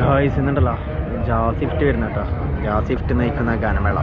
Guys എന്നുണ്ടല്ലോ ജാസിഫ്റ്റ് വരുന്ന കേട്ടോ. ജാസിഫ്റ്റ് നയിക്കുന്ന ഗാനമേള.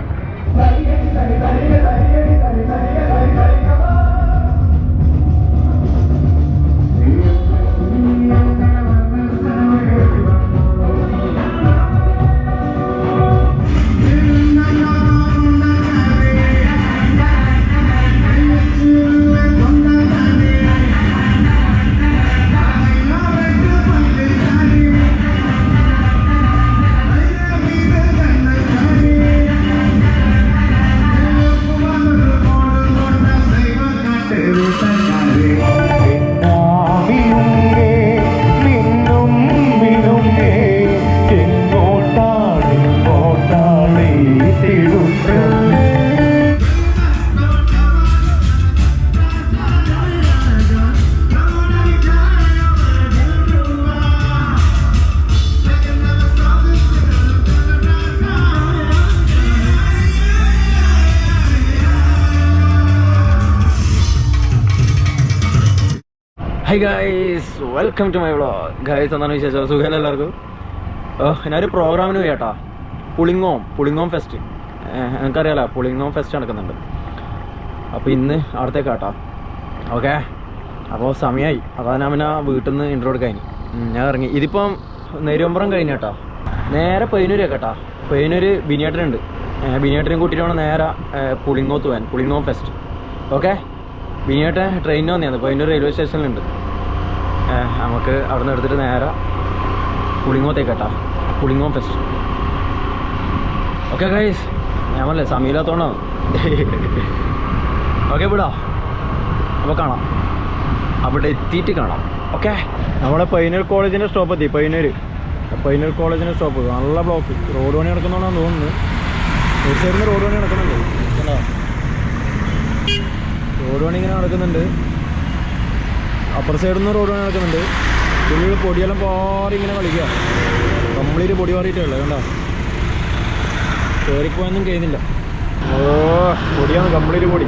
Hi guys welcome to my vlog guys എന്താണ് വിശേഷം? സുഖമല്ല എല്ലാവർക്കും? ഞാനൊരു പ്രോഗ്രാമിന് പോയി കേട്ടോ. പുളിങ്ങോം പുളിങ്ങോം ഫെസ്റ്റ് എനിക്കറിയാലോ പുളിങ്ങോം ഫെസ്റ്റ് നടക്കുന്നുണ്ട്. അപ്പോൾ ഇന്ന് അവിടത്തേക്ക് കേട്ടോ. ഓക്കെ? അപ്പോൾ സമയമായി അതാണ് ഞാൻ പിന്നെ വീട്ടിൽ നിന്ന് ഇൻട്രോ എടുക്കാൻ ഞാൻ ഇറങ്ങി. ഇതിപ്പം നെരുമ്പുറം കഴിഞ്ഞ കേട്ടോ. നേരെ പയ്യന്നൂര് കേട്ടോ പൈനൂര് ബിനിയേട്ടനുണ്ട് ബിനിയേട്ടനും കൂട്ടിയിട്ടാണ് നേരെ പുളിങ്ങോത്ത് പോകാൻ. Pulingome fest okay? ബിനിയേട്ടൻ ട്രെയിനിന് വന്നതാണ് പയ്യന്നൂർ റെയിൽവേ സ്റ്റേഷനിലുണ്ട് നമുക്ക് അവിടെ നിന്ന് എടുത്തിട്ട് നേരെ പുളിങ്ങോത്തേക്ക് കേട്ടോ. പുളിങ്ങോം ഫെസ്റ്റ് ഓക്കെ ഗൈസ് ഞാൻ പറഞ്ഞില്ലേ സമയമില്ലാത്തോണ്ടാണ് ഓക്കെ വിടാ. അപ്പോൾ കാണാം. അവിടെ എത്തിയിട്ട് കാണാം. ഓക്കെ നമ്മുടെ പയ്യന്നൂർ കോളേജിന്റെ സ്റ്റോപ്പ് എത്തി പയ്യന്നൂർ പയ്യന്നൂർ കോളേജിന്റെ സ്റ്റോപ്പ് നല്ല ബ്ലോക്ക് റോഡ് പണി നടക്കുന്നതാണെന്ന് തോന്നുന്നു. ഒരു സൈഡിൽ നിന്ന് റോഡ് പണി നടക്കുന്നുണ്ട്? റോഡ് പണി ഇങ്ങനെ നടക്കുന്നുണ്ട്. അപ്പുറ സൈഡിൽ നിന്ന് റോഡ് പണി നടക്കുന്നുണ്ട്. ഫുള്ള് പൊടിയെല്ലാം പാറി ഇങ്ങനെ കളിക്കുക. കംപ്ലീറ്റ് പൊടി മാറിയിട്ടുള്ളത് കണ്ടോ? കയറിപ്പോയൊന്നും കഴിയുന്നില്ല ഓ പൊടിയാണ് കംപ്ലീറ്റ് പൊടി.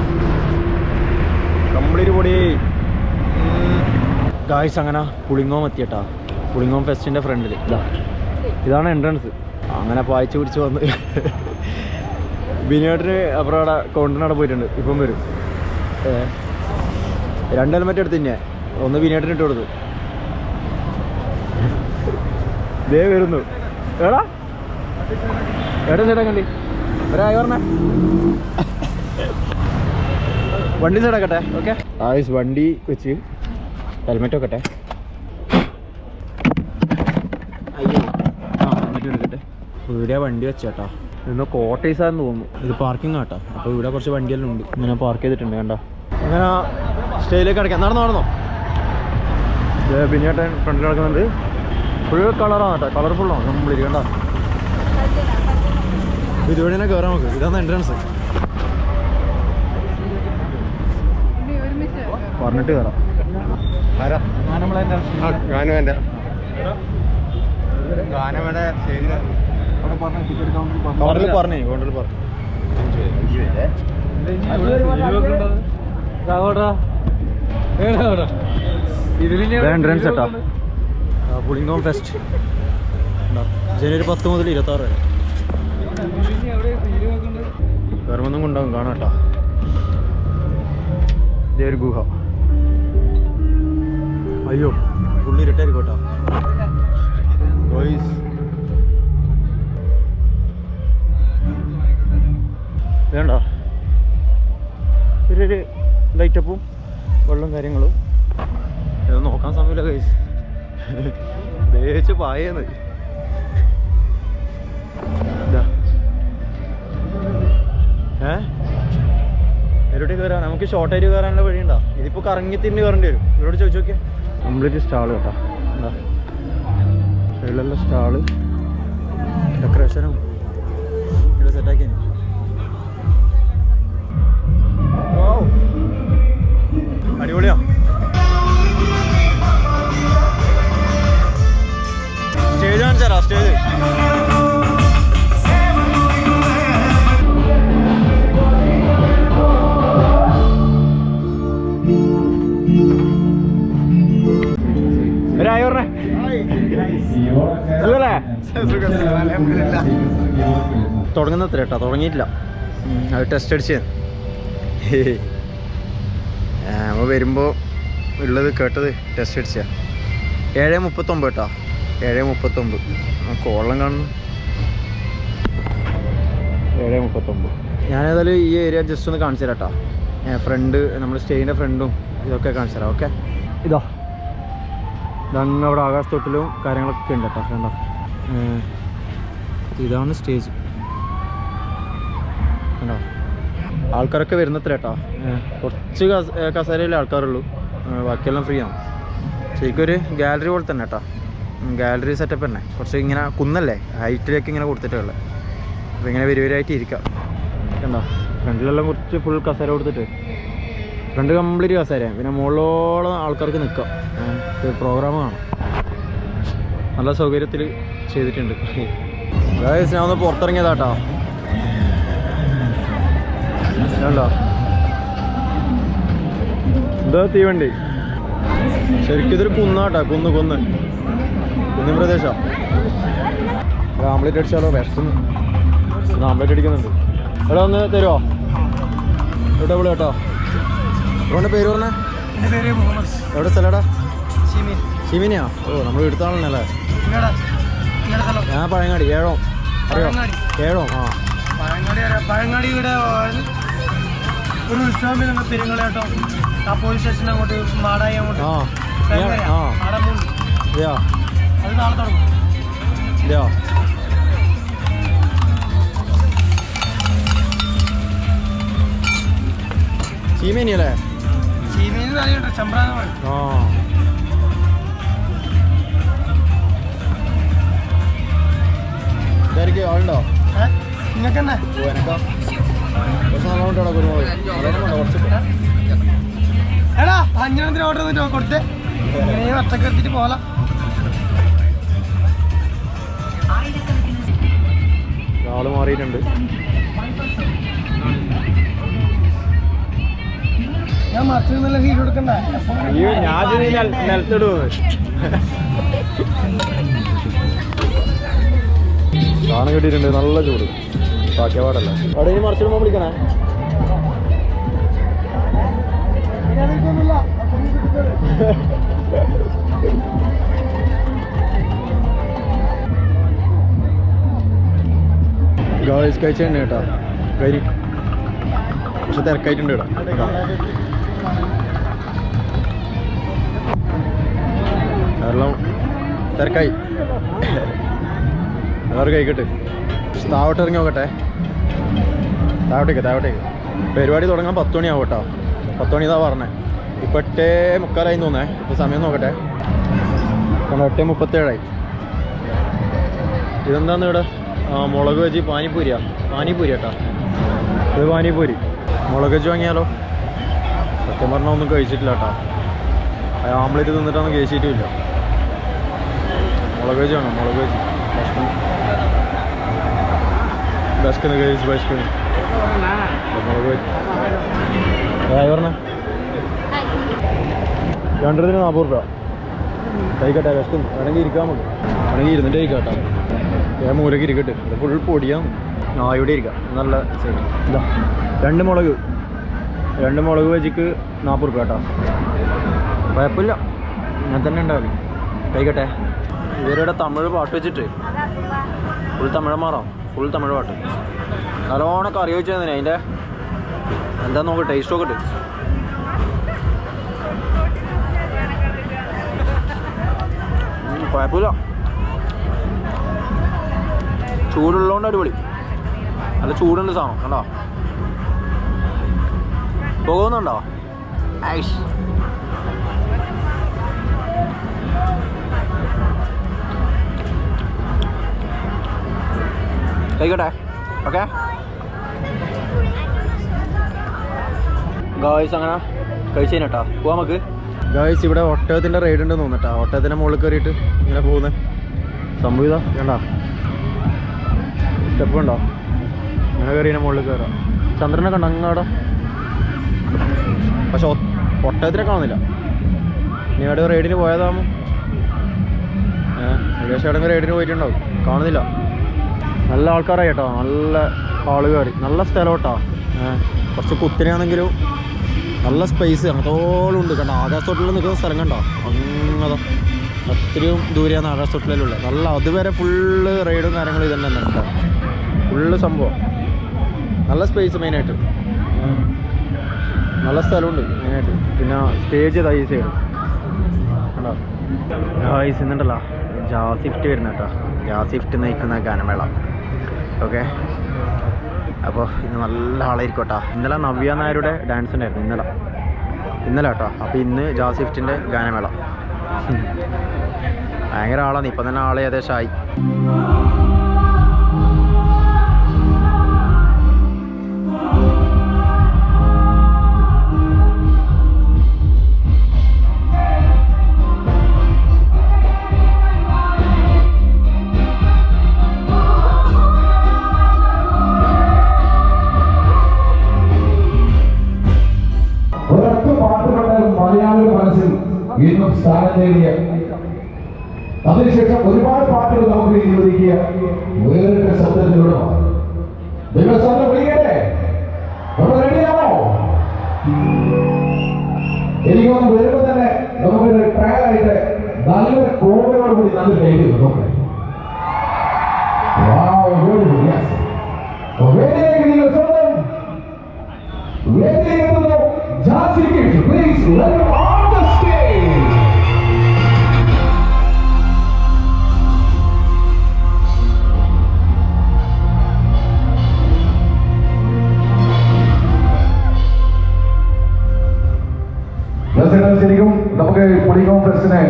കംപ്ലീറ്റ് പൊടി. ഗായ്സ് അങ്ങനെ പുളിങ്ങോം എത്തിയട്ടാ. പുളിങ്ങോം ഫെസ്റ്റിന്റെ ഫ്രണ്ടിൽ ഇതാ. ഇതാണ് എൻട്രൻസ് അങ്ങനെ പായിച്ച് പിടിച്ച് വന്ന്. ബിനിയോട്ടിന് അപ്പുറം അവിടെ കൊണ്ടിനവിടെ പോയിട്ടുണ്ട്. ഇപ്പം വരും. രണ്ട് ഹെൽമെറ്റ് എടുത്ത് തന്നെ ഒന്ന് ബിനിയേട്ടന് ഇട്ട് കൊടുത്തു. ദേ വരുന്നു. എടാ. എടാ ചേട്ടാ കണ്ടി. ഒരായി പറഞ്ഞ. വണ്ടി സൈഡാക്കട്ടെ ഓക്കെ ആയുസ് വണ്ടി വെച്ച് ഹെൽമെറ്റ് വെക്കട്ടെ. അയ്യോ. ആ ഹെൽമെറ്റ് എടുക്കട്ടെ. ഇവിടെ വണ്ടി വെച്ചേട്ടാ. ഇന്ന് കോട്ടേഴ്സാന്ന് തോന്നുന്നു. ഇത് പാർക്കിംഗ് ആട്ടോ അപ്പോൾ ഇവിടെ കുറച്ച് വണ്ടിയെല്ലാം ഉണ്ട്. ഇങ്ങനെ പാർക്ക് ചെയ്തിട്ടുണ്ട് കണ്ട? അങ്ങനെ സ്റ്റേയിലേക്ക് അടയ്ക്കാം നടന്നു നടന്നോ? ബിനിയേട്ടൻ ഫ്രണ്ടിൽ നടക്കുന്നുണ്ട്. ഫുൾ കളറാണ് കേട്ടോ. കളർഫുള്ളാണ് നമ്മൾ ഇരിക്കണ്ട ഇതുവഴി തന്നെ കയറാം നമുക്ക്. ഇതാണ് എൻട്രൻസ് പറഞ്ഞിട്ട് കയറാം. ആരാ? ഗാനമേടെ സ്റ്റേജിൽ. കവറിൽ പറഞ്ഞേ. കൗണ്ടറിൽ പറഞ്ഞു. എൻട്രൻസ് കേട്ടോ പുളിങ്ങോം ഫെസ്റ്റ് ജനുവരി പത്ത് മുതൽ ഇരുപത്തി ആറ് വരെ വേറൊന്നും കൊണ്ടാകും കാണാം കേട്ടോ ഇതേ ഒരു ഗുഹ. അയ്യോ പുള്ളി ഇരുട്ടായിരിക്കും കേട്ടോ വേണ്ട. ഒരു ലൈറ്റപ്പും വെള്ളം കാര്യങ്ങളും. ഇത് നോക്കാൻ സമയമില്ല കൈസ് ദേശ് പായെന്ന്. ഏ? എവിടെ കയറാൻ നമുക്ക് ഷോർട്ടായിട്ട് കയറാനുള്ള വഴിയുണ്ടോ? ഇതിപ്പോൾ കറങ്ങി തിരിഞ്ഞ് കയറേണ്ടി വരും. ഇവരോട് ചോദിച്ചു നോക്കിയാൽ കംപ്ലീറ്റ് സ്റ്റാൾ കേട്ടോ. എന്താ? സൈഡിലുള്ള സ്റ്റാൾ ഡെക്കറേഷനും ഇവിടെ സെറ്റാക്കി അടിപൊളിയാ. സ്റ്റേജ് കാണിച്ചാ സ്റ്റേജ് തുടങ്ങുന്നത്ര കേട്ടോ തുടങ്ങിയിട്ടില്ല. അത് ടെസ്റ്റ് അടിച്ച് നമ്മൾ വരുമ്പോൾ ഉള്ളത് കേട്ടത് ടെസ്റ്റ് അടിച്ചാൽ ഏഴ് മുപ്പത്തൊമ്പത് കേട്ടോ ഏഴ് മുപ്പത്തൊമ്പത്. കോളം കാണുന്നു ഏഴ് മുപ്പത്തൊമ്പത്. ഞാനേതായാലും ഈ ഏരിയ ജസ്റ്റ് ഒന്ന് കാണിച്ചു തരാം കേട്ടോ ഫ്രണ്ട് നമ്മൾ സ്റ്റേജിന്റെ ഫ്രണ്ടും ഇതൊക്കെ കാണിച്ചു തരാം ഓക്കെ ഇതാ. ഇതങ്ങ് അവിടെ ആകാശത്തൊട്ടിലും കാര്യങ്ങളൊക്കെ ഉണ്ട് കേട്ടോ കണ്ടോ? ഇതാണ് സ്റ്റേജ് കണ്ടോ? ആൾക്കാരൊക്കെ വരുന്നത്ര കേട്ടോ കുറച്ച് കസ- കസേരയിലെ ആൾക്കാരുള്ളൂ. ബാക്കിയെല്ലാം ഫ്രീ ആണ്. ശരിക്കും ഒരു ഗാലറി പോലെ തന്നെ കേട്ടോ ഗാലറി സെറ്റപ്പ് തന്നെ. കുറച്ച് ഇങ്ങനെ കുന്നല്ലേ? ഹൈറ്റിലേക്ക് ഇങ്ങനെ കൊടുത്തിട്ടുള്ളത്. അപ്പോൾ ഇങ്ങനെ വരുവരായിട്ട് ഇരിക്കാം. കണ്ടോ? ഫ്രണ്ടിലെല്ലാം കുറച്ച് ഫുൾ കസേര കൊടുത്തിട്ട്. ഫ്രണ്ട് കംപ്ലീറ്റ് കസേരയാണ് പിന്നെ മുകളിലോളം ആൾക്കാർക്ക് നിൽക്കാം പ്രോഗ്രാം കാണാം നല്ല സൗകര്യത്തിൽ ചെയ്തിട്ടുണ്ട്. ഞാൻ ഒന്ന് പുറത്തിറങ്ങിയതാട്ടോ കണ്ടോ എന്താ തീവണ്ടി. ശരിക്കും ഇതൊരു കുന്നാട്ടാ കുന്ന് കുന്ന്. കുന്നിൻ പ്രദേശം. ആംബ്ലേറ്റ് അടിച്ചാലോ? വിഷത്തുന്നു ആംബ്ലേറ്റ് അടിക്കുന്നുണ്ട്. എടാ ഒന്ന് തരുമോ എവിടെ വിളി കേട്ടോ? എവിടെ പേര് പറഞ്ഞേ? എവിടെ സ്ഥലടാ? ചീമിനിയാ? ഓ നമ്മൾ എടുത്താളല്ലേ ഞാൻ പഴയങ്ങാടി ഏഴോ. അറിയോ? ഏഴോ ആ. പഴങ്ങാടി പഴങ്ങാടി ഇവിടെ ഒരു ഉത്സവം നമ്മൾ പെരുങ്ങളാട്ടോ ആ പോലീസ് സ്റ്റേഷൻ അങ്ങോട്ട് മാടായി അങ്ങോട്ട്. അത് നാളെ തുടങ്ങും. അല്ലേ? ഷിമിന് അറിയട്ടോ ചമ്പ്രാന്ന് പറയും. ആ. ഇതായിരിക്കും ആളുണ്ടോ? നിങ്ങൾക്ക് തന്നെ എടാ അഞ്ചെണ്ണത്തിന് ഓർഡർ തന്നിട്ട്? കൊടുത്തേ. ഒറ്റയ്ക്ക് എടുത്തിട്ട് പോലാം ആൾ മാറിയിട്ടുണ്ട്. ഞാൻ കൊടുക്കണ്ട? അയ്യോ ഞാൻ കിട്ടിയിട്ടുണ്ട്. നല്ല ചൂട്. പാടല്ല? അവിടെ ഇനി മറിച്ചിടുമ്പോൾ വിളിക്കണേ. ഗായ്സ് തന്നെ കേട്ടോ. കരി പക്ഷെ തിരക്കായിട്ടുണ്ട് കേട്ടോ കാരണം തിരക്കായി. വേറെ കഴിക്കട്ടെ താവട്ടിറങ്ങി നോക്കട്ടെ. താവട്ടേക്ക് താവട്ടേക്ക് പരിപാടി തുടങ്ങാൻ പത്ത് മണിയാവും കേട്ടോ. പത്ത് മണി ഇതാ പറഞ്ഞേ. ഇപ്പം എട്ടേ മുക്കാലായി തോന്നേ. ഇപ്പോൾ സമയം നോക്കട്ടെ. കാരണം എട്ടേ മുപ്പത്തേഴായി. ഇതെന്താന്ന് ഇവിടെ? മുളക് വെച്ച് പാനിപ്പൂരിയാ. പാനിപ്പൂരി കേട്ടോ. ഇത് പാനിപ്പൂരി. മുളക് വെച്ച് വാങ്ങിയാലോ? സത്യം പറഞ്ഞാൽ ഒന്നും കഴിച്ചിട്ടില്ല കേട്ടോ. ആംപ്ലേറ്റ് തിന്നിട്ടൊന്നും കഴിച്ചിട്ടുമില്ല മുളക് വെച്ച് വേണം? മുളക് വെച്ച്. ബസ്ക്കുന്ന കഴിച്ച് ബസ്ക്കുന്ന മുളക് വെച്ച് രണ്ടരത്തിന് നാൽപ്പത് രൂപ കഴിക്കട്ടെ വിശക്കും വേണമെങ്കിൽ ഇരിക്കാൻ പറ്റും വേണമെങ്കിൽ ഇരുന്നിട്ട് കഴിക്കാം കേട്ടോ ഞാൻ മൂലക്ക് ഇരിക്കട്ടെ. ഇത് ഫുൾ പൊടിയാം ആ ഇവിടെ ഇരിക്കാം. നല്ല ശരി രണ്ട് മുളക്. രണ്ട് മുളക് വെച്ചിക്ക് നാൽപ്പത് രൂപ കേട്ടോ. കുഴപ്പമില്ല. ഞാൻ തന്നെ ഉണ്ടാവില്ല കഴിക്കട്ടെ ഇവരുടെ തമിഴ് പാട്ട് വെച്ചിട്ട് ഫുൾ തമിഴ് മാറാം? ഫുൾ തമിഴ് പാട്ട്. നല്ലോണം കറി വെച്ചതിനെ അതിന്റെ എന്താ നോക്ക് ടേസ്റ്റ് നോക്കട്ടെ കുഴപ്പമില്ല. ചൂടുള്ളതുകൊണ്ട് അടിപൊളി. നല്ല ചൂടുണ്ട് സാധനം കണ്ടോ? പോകുന്നുണ്ടോ? ഐഷ് കഴിക്കട്ടെ ഓക്കെ? ഗായ്സ് അങ്ങനെ കഴിച്ചേനെ കേട്ടോ. പോവാം നമുക്ക്. ഗായ്സ് ഇവിടെ ഒട്ടകത്തിന്റെ റൈഡ് ഉണ്ടെന്ന് തോന്നട്ടാ ഒട്ടകത്തിന്റെ മുകളിൽ കയറിയിട്ട് ഇങ്ങനെ പോകുന്നത് സംഭവം ഇതാ. വേണ്ട സ്റ്റെപ്പ് ഉണ്ടോ? ഇങ്ങനെ കയറി ഇതിന്റെ മുകളിൽ കയറാം. ചന്ദ്രനെ കണ്ടോ? അങ്ങാടെ പക്ഷെ ഒട്ടകത്തിനെ കാണുന്നില്ല. നീ അവിടെ റൈഡിന് പോയതാകുമ്പോൾ ഏകദേശം എവിടെ റൈഡിന് പോയിട്ടുണ്ടാവും. കാണുന്നില്ല. നല്ല ആൾക്കാരായി കേട്ടോ. നല്ല ആൾ നല്ല സ്ഥലം കേട്ടോ കുറച്ച് കുത്തിനാണെങ്കിലും നല്ല സ്പേസ് അങ്ങനത്തോളം ഉണ്ട് കണ്ടോ. ആകാശത്തോട്ടിൽ നിൽക്കുന്ന സ്ഥലം കണ്ടോ? അങ്ങനെ അത്രയും ദൂരെയാണ് ആകാശത്തോട്ടിലുള്ള നല്ല അതുവരെ ഫുള്ള് റൈഡും കാര്യങ്ങളും ഇതന്നെ തന്നെ കേട്ടോ ഫുള്ള് സംഭവം. നല്ല സ്പേസ് മെയിനായിട്ട് നല്ല സ്ഥലമുണ്ട് മെയിനായിട്ട് പിന്നെ സ്റ്റേജ് ഇതാ ഈ സൈഡ് കണ്ടോ? ഗായ്സ് ഇന്നുണ്ടല്ലോ ജാസിഫ്റ്റ് വരുന്ന കേട്ടോ. ജാസിഫ്റ്റ് നയിക്കുന്ന ഗാനമേള. ഓക്കെ. അപ്പോൾ ഇന്ന് നല്ല ആളായിരിക്കും ഇന്നലെ നവ്യ നായരുടെ ഡാൻസ് ഉണ്ടായിരുന്നു ഇന്നലെ. ഇന്നലെ കേട്ടോ. അപ്പോൾ ഇന്ന് ജാസിഫ്റ്റിന്റെ ഗാനമേള. ഭയങ്കര ആളാണ്. ഇപ്പം തന്നെ ആളെ ഏകദേശം നേടിയ അതിനുശേഷം ഒരുപാട് പാട്ടുകൾ നമുക്ക് ചോദിക്കുക. വേറിട്ട ശബ്ദത്തിലൂടെ നിങ്ങളുടെ സ്വന്തം വിളിക്കട്ടെ? നമ്മൾ റെഡിയാണോ എനിക്ക് ഒന്ന് വരുമ്പോൾ തന്നെ നമുക്കൊരു ട്രയലായിട്ട് നല്ലൊരു കോമയോട് കൂടി നല്ല കൈ നോക്കണേ Wow, beautiful, yes. വേദിയിലേക്ക് നിങ്ങൾ സ്വന്തം വേദിയിലെത്തുന്നു ജാസിക്ക് പ്ലീസ് നമുക്ക് പൊളികോം ഫെസ്റ്റിന്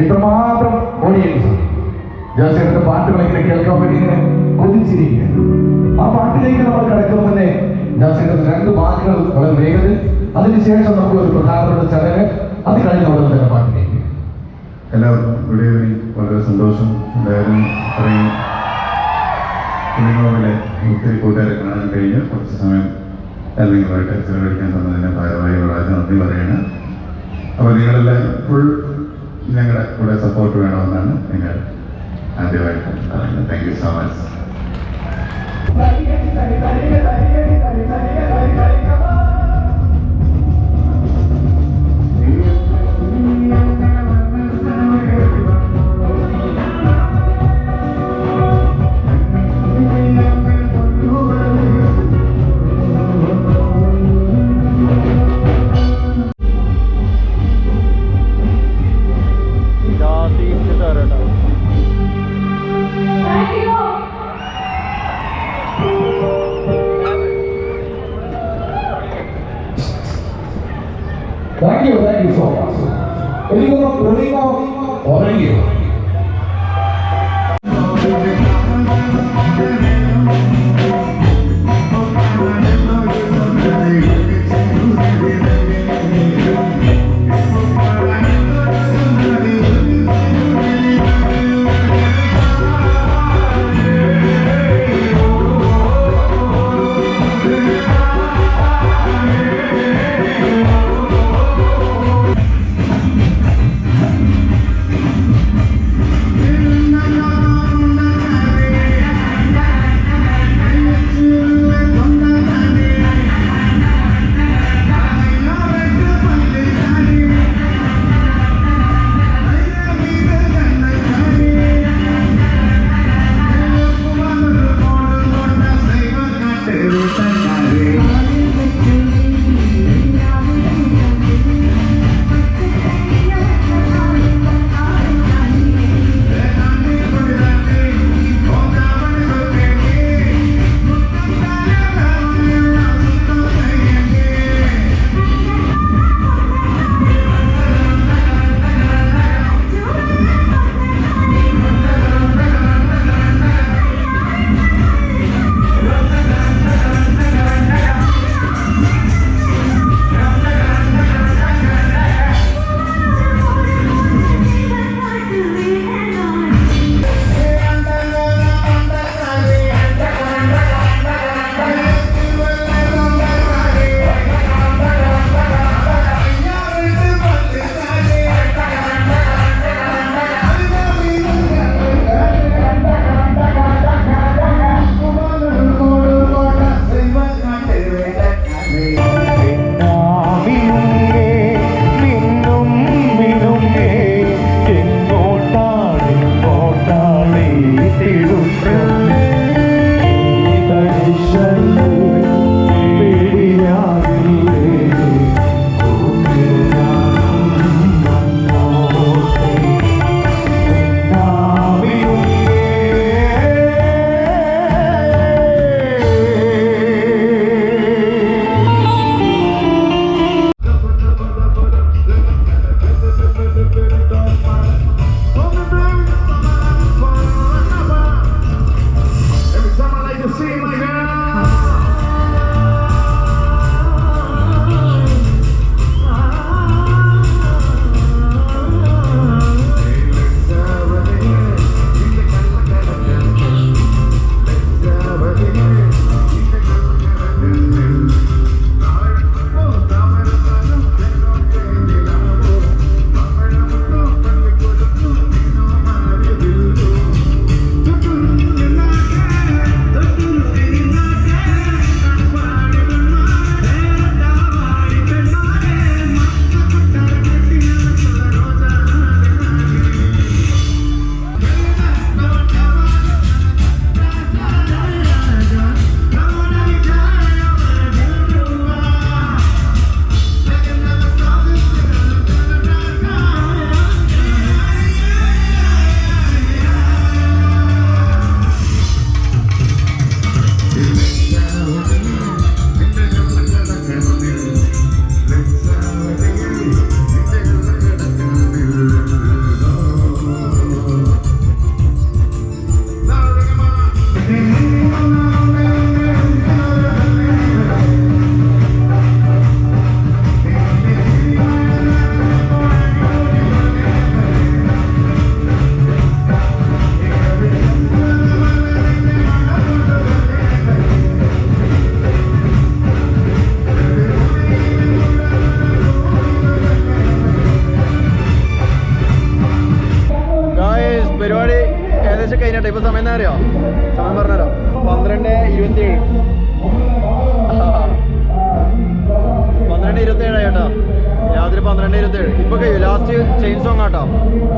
ഇത്രമാത്രം ഓഡിയൻസ് ജാസിയുടെ പാട്ടുകൾ കേൾക്കാൻ വേണ്ടി ഇങ്ങനെ ആ പാട്ടിലേക്ക് നമ്മൾ കിടക്കും മുന്നേ ജാസിയുടെ രണ്ട് പാട്ടുകൾ വളരെ വേഗത്തിൽ അതിനുശേഷം നമുക്ക് ഒരു പ്രധാനപ്പെട്ട ചടങ്ങ് അത് കഴിഞ്ഞ് നമ്മൾ തന്നെ പാട്ടിലേക്ക്. എല്ലാവർക്കും ഗുഡ് ഈവനിങ് വളരെ സന്തോഷം. എല്ലാവരും അറിയും. കുഞ്ഞുങ്ങളെ ഒത്തിരി കൂട്ടുകാരെ കാണാൻ കഴിഞ്ഞ്. കുറച്ച് സമയം നിങ്ങളുമായിട്ട് ചെലവഴിക്കാൻ തന്നതിന് ഭാരമായി വളരെ നന്ദി അപ്പോൾ നിങ്ങളെല്ലാം ഫുൾ ഞങ്ങളുടെ കൂടെ സപ്പോർട്ട് വേണമെന്നാണ് നിങ്ങൾ ആദ്യമായിട്ട് പറയുന്നത്. Thank you so much thank you thank you so much എനിക്കൊന്ന് പൊളിമോ ഉറങ്ങിയോ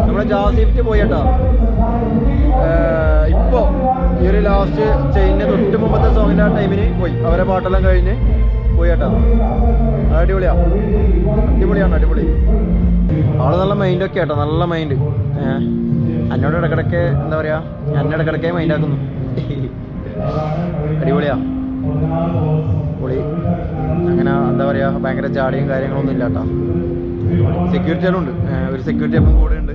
നമ്മുടെ ജാസിഫ്റ്റ് പോയി കേട്ടോ. ഏർ ഇപ്പൊ ഈ ഒരു ലാസ്റ്റ് ചെയിനിന് തൊട്ട് മുമ്പത്തെ സോങ്ങിന്റെ ആ ടൈമിന് പോയി. അവരെ പാട്ടെല്ലാം കഴിഞ്ഞ് പോയി കേട്ടോ. അടിപൊളിയാ. അടിപൊളിയാണ് അടിപൊളി. ആൾ നല്ല മൈൻഡൊക്കെ കേട്ടോ നല്ല മൈൻഡ് എന്നോട് ഇടക്കിടക്ക് എന്താ പറയുക എന്നെ ഇടക്കിടക്കേ മൈൻഡ് ആക്കുന്നു. അടിപൊളിയാ. പൊളി അങ്ങനെ എന്താ പറയുക ഭയങ്കര ജാടിയും കാര്യങ്ങളൊന്നും ഇല്ല കേട്ടോ. സെക്യൂരിറ്റികളും ഉണ്ട്. ഒരു സെക്യൂരിറ്റി അപ്പം കൂടെ ഉണ്ട്.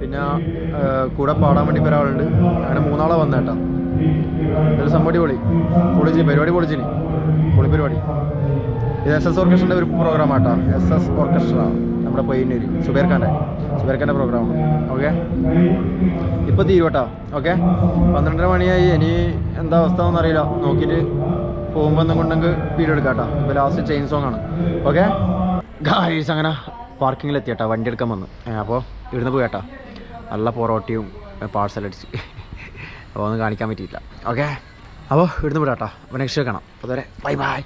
പിന്നെ കൂടെ പാടാൻ വേണ്ടി ഒരാളുണ്ട്. അങ്ങനെ മൂന്നാളെ വന്ന കേട്ടോ. ഇതൊരു സംഭവം പൊളി പൊളിച്ച് പരിപാടി പൊളിച്ചിന്. പൊളി പരിപാടി. ഇത് എസ് എസ് ഓർക്കസ്ട്രന്റെ ഒരു പ്രോഗ്രാം ആട്ടോ എസ് എസ് ഓർക്കസ്ട്ര നമ്മുടെ പയ്യന്നൂർ സുബേർ ഖാന്റെ. സുബേർ ഖാന്റെ പ്രോഗ്രാമാണ് ഓക്കെ ഇപ്പോൾ തീരുവട്ടോ ഓക്കെ പന്ത്രണ്ടര മണിയായി. ഇനി എന്താ അവസ്ഥ എന്നറിയില്ല നോക്കിയിട്ട് പോകുമ്പോൾ ഒന്നും കൊണ്ടെങ്കിൽ വീഡിയോ എടുക്കാം കേട്ടോ. ഇപ്പോൾ ലാസ്റ്റ് ചെയിൻ സോങ് ആണ്. ഓക്കെ ഗായ്സ് അങ്ങനെ പാർക്കിങ്ങിൽ എത്തിയട്ടാ വണ്ടി എടുക്കാൻ വന്നു അപ്പോൾ ഇവിടുന്ന് പോയി കേട്ടോ. നല്ല പൊറോട്ടയും പാഴ്സൽ അടിച്ച്. അപ്പോൾ ഒന്നും കാണിക്കാൻ പറ്റിയില്ല. ഓക്കെ അപ്പോൾ ഇവിടുന്ന് വിടാം കേട്ടോ അപ്പോൾ നെക്സ്റ്റ് കാണാം. അതുവരെ ബൈ ബൈ